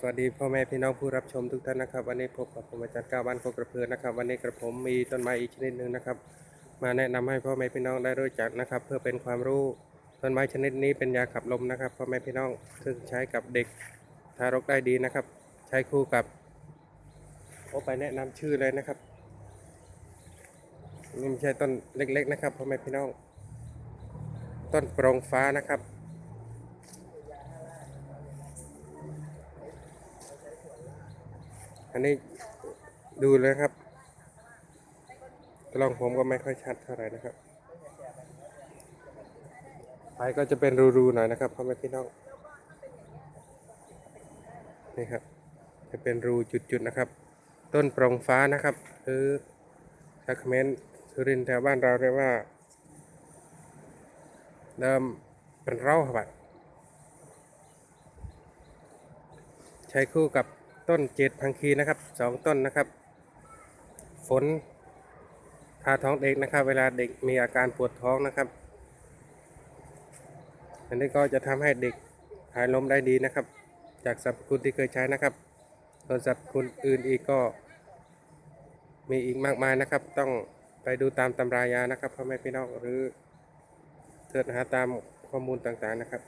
สวัสดีพ่อแม่พี่น้องผู้รับชมทุกท่านนะครับ วันนี้พบกับผมอาจารย์ก้าวบ้านโคกระเพือนะครับ วันนี้กระผมมีต้นไม้อีกชนิดหนึ่งนะครับ มาแนะนำให้พ่อแม่พี่น้องได้รู้จักนะครับ เพื่อเป็นความรู้ต้นไม้ชนิดนี้เป็นยาขับลมนะครับพ่อแม่พี่น้องซึ่งใช้กับเด็กทารกได้ดีนะครับ ใช้คู่กับโอไปแนะนำชื่อเลยนะครับนี่ไม่ใช่ต้นเล็ก ๆ นะครับพ่อแม่พี่น้อง ต้นโปรงฟ้านะครับ อันนี้ดูเลยครับ กล้องผมก็ไม่ค่อยชัดเท่าไหร่นะครับ ไปก็จะเป็นรูๆหน่อยนะครับพ่อแม่พี่น้อง นี่ครับ จะเป็นรูจุดๆนะครับ ต้นโปรงฟ้านะครับ หรือถ้าคอมเมนสุรินแถวบ้านเราเรียกว่า เดิมเป็นเร้าครับใช้คู่กับ ต้นเจ็ดพังคีนะครับสองต้นนะครับ ฝนทาท้องเด็กนะครับ เวลาเด็กมีอาการปวดท้องนะครับอันนี้ก็จะทำให้เด็กหายลมได้ดีนะครับ จากสรรพคุณที่เคยใช้นะครับส่วนสรรพคุณอื่นอีกก็ มีอีกมากมายนะครับ ต้องไปดูตามตำรายานะครับพ่อแม่พี่น้องหรือเสิร์ชหาตามข้อมูลต่างๆนะครับ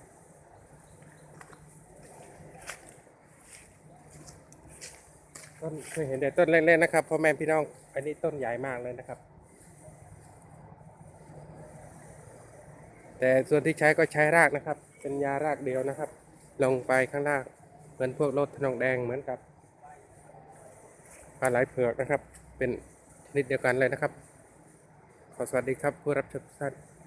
ต้นเคยเห็นแต่ต้นเล็กๆนะครับพ่อแม่พี่น้อง อันนี้ต้นใหญ่มากเลยนะครับ แต่ส่วนที่ใช้ก็ใช้รากนะครับ เป็นยารากเดียวนะครับ ลงไปข้างล่างเหมือนพวกรถทนองแดงเหมือนกับปลาไหลเผือกนะครับ เป็นชนิดเดียวกันเลยนะครับ ขอสวัสดีครับผู้รับชมทุกท่าน